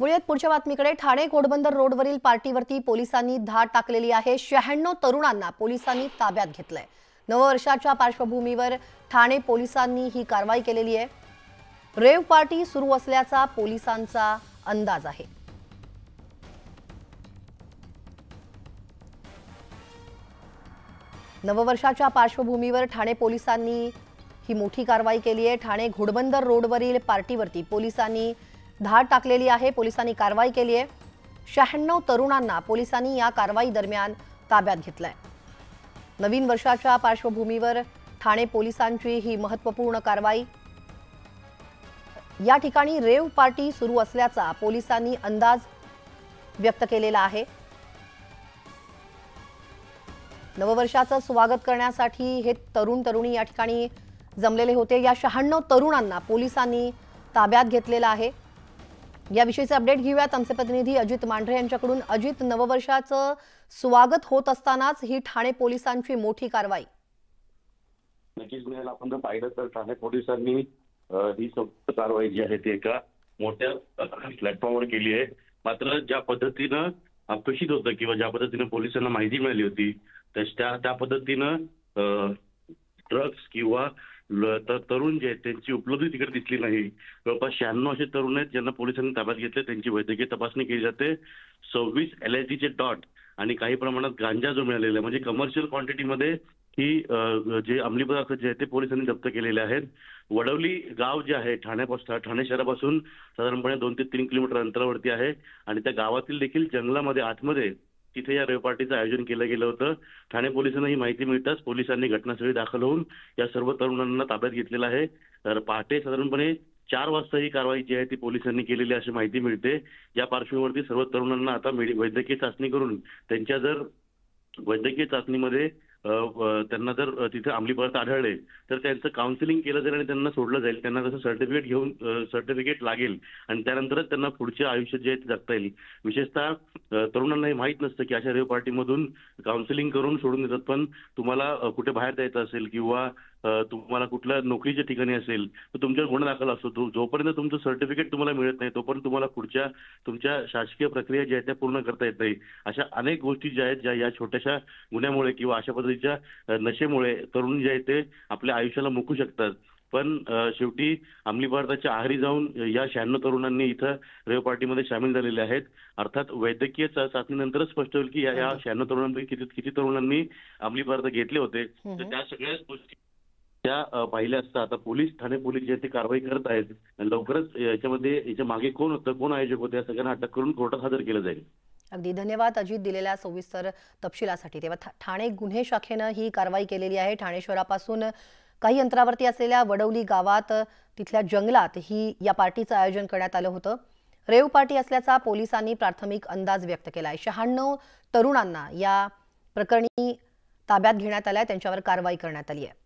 मुळात पुढच्या बातमीकडे ठाणे घोडबंदर रोडवरील पार्टीवरती पोलिसांनी धाड टाकलेली आहे. शहाण्णव तरुणांना पोलिसांनी ताब्यात घेतलंय. नववर्षाच्या पार्श्वभूमीवर ठाणे पोलिसांनी ही कारवाई केलेली आहे. रेव पार्टी सुरू असल्याचा पोलिसांचा अंदाज आहे. नववर्षाच्या पार्श्वभूमीवर ठाणे पोलिसांनी ही मोठी कारवाई केली आहे. ठाणे घोडबंदर रोडवरील पार्टीवरती पोलिसांनी धाड टाकलेली आहे पोलिसांनी कारवाई केली आहे. शहाण्णव तरुणांना पोलिसांनी या कारवाई दरम्यान ताब्यात घेतलंय. नवीन वर्षाच्या पार्श्वभूमीवर ठाणे पोलिसांची ही महत्त्वपूर्ण कारवाई. या ठिकाणी रेव पार्टी सुरू असल्याचा पोलिसांनी अंदाज व्यक्त केलेला आहे. नववर्षाचं स्वागत करण्यासाठी हे तरुण तरुणी या ठिकाणी जमलेले होते. या शहाण्णव तरुणांना पोलिसांनी ताब्यात घेतलेलं आहे. याविषयीचे अपडेट घेऊयात. आमचे प्रतिनिधी अजित मांढरे यांच्याकडून. अजित नववर्षाचं स्वागत होत असतानाच ही ठाणे पोलिसांची मोठी कारवाई. नक्कीच मिळेल आपण जर पाहिलं तर ठाणे पोलिसांनी ही संपूर्ण कारवाई जी आहे ती एका मोठ्या प्लॅटफॉर्मवर केली आहे. मात्र ज्या पद्धतीनं अपेक्षित होतं किंवा ज्या पद्धतीनं पोलिसांना माहिती मिळाली होती तर त्या त्या पद्धतीनं ड्रग्स किंवा तरुण जे आहेत त्यांची उपलब्धी तिकडे दिसली नाही. जवळपास शहाण्णव असे तरुण आहेत ज्यांना पोलिसांनी ताब्यात घेतले त्यांची वैद्यकीय तपासणी केली जाते. सव्वीस एल एस डीचे डॉट आणि काही प्रमाणात गांजा जो मिळालेला आहे म्हणजे कमर्शियल क्वांटिटीमध्ये ही जे अंमली पदार्थ जे आहेत ते पोलिसांनी जप्त केलेले आहेत. वडवली गाव जे आहे ठाण्यापासून ठाणे शहरापासून साधारणपणे दोन ते तीन किलोमीटर अंतरावरती आहे. आणि त्या गावातील देखील जंगलामध्ये आतमध्ये तिथे या रेव पार्टीचं आयोजन केलं गेलं होतं. ठाणे पोलिसांना ही माहिती मिळताच पोलिसांनी घटनास्थळी दाखल होऊन या सर्व तरुणांना ताब्यात घेतलेलं आहे. तर पहाटे साधारणपणे चार वाजता ही कारवाई जी आहे ती पोलिसांनी केलेली अशी माहिती मिळते. या पार्श्वभूमीवरती सर्व तरुणांना आता वैद्यकीय चाचणी करून त्यांच्या जर वैद्यकीय चाचणीमध्ये त्यांना जर तिथे अंमली पदार्थ आढळले तर त्यांचं काउन्सिलिंग केलं जाईल आणि त्यांना सोडलं जाईल त्यांना तसं सर्टिफिकेट घेऊन सर्टिफिकेट लागेल आणि त्यानंतरच त्यांना पुढचे आयुष्य जे आहे जगता येईल. विशेषतः तरुणांना हे माहीत नसतं की अशा रेव पार्टीमधून काउन्सिलिंग करून सोडून देतात पण तुम्हाला कुठे बाहेर जायचं असेल किंवा तुम्हाला कुठल्या नोकरीच्या ठिकाणी असेल तर तुमच्यावर गुन्हा दाखल असतो. तो- जोपर्यंत तुमचं सर्टिफिकेट तुम्हाला मिळत नाही तोपर्यंत तुम्हाला पुढच्या तुमच्या शासकीय प्रक्रिया ज्या आहेत त्या पूर्ण करता येत नाही. अशा अनेक गोष्टी ज्या आहेत ज्या या छोट्याशा गुन्ह्यामुळे किंवा अशा पद्धतीच्या नशेमुळे तरुण जे आहेत ते आपल्या आयुष्याला मुकू शकतात. पण शेवटी अंमली पदार्थाच्या आहारी जाऊन या शहाण्णव तरुणांनी इथं रेव पार्टीमध्ये सामील झालेले आहेत. अर्थात वैद्यकीय चाचणीनंतरच स्पष्ट होईल की या या शहाण्णव तरुणांपैकी किती किती तरुणांनी अंमली पदार्थ घेतले होते. तर त्या सगळ्याच गोष्टी त्या पाहिल्या असता. आता पोलीस ठाणे पोलीस जे ते कारवाई करत आहेत. लवकरच याच्यामध्ये याच्या मागे कोण होतं कोण आयोजक होते या सगळ्यांना अटक करून कोर्टात हजर केलं जाईल. अगदी. धन्यवाद अजित दिलेल्या सविस्तर तपशिलासाठी. तेव्हा ठाणे गुन्हे शाखेनं ही कारवाई केलेली आहे. ठाणे शहरापासून काही अंतरावरती असलेल्या वडवली गावात तिथल्या जंगलात ही या पार्टीचं आयोजन करण्यात आलं होतं. रेव पार्टी असल्याचा पोलिसांनी प्राथमिक अंदाज व्यक्त केला आहे शहाण्णव तरुणांना या प्रकरणी ताब्यात घेण्यात आलाय. त्यांच्यावर कारवाई करण्यात आली आहे.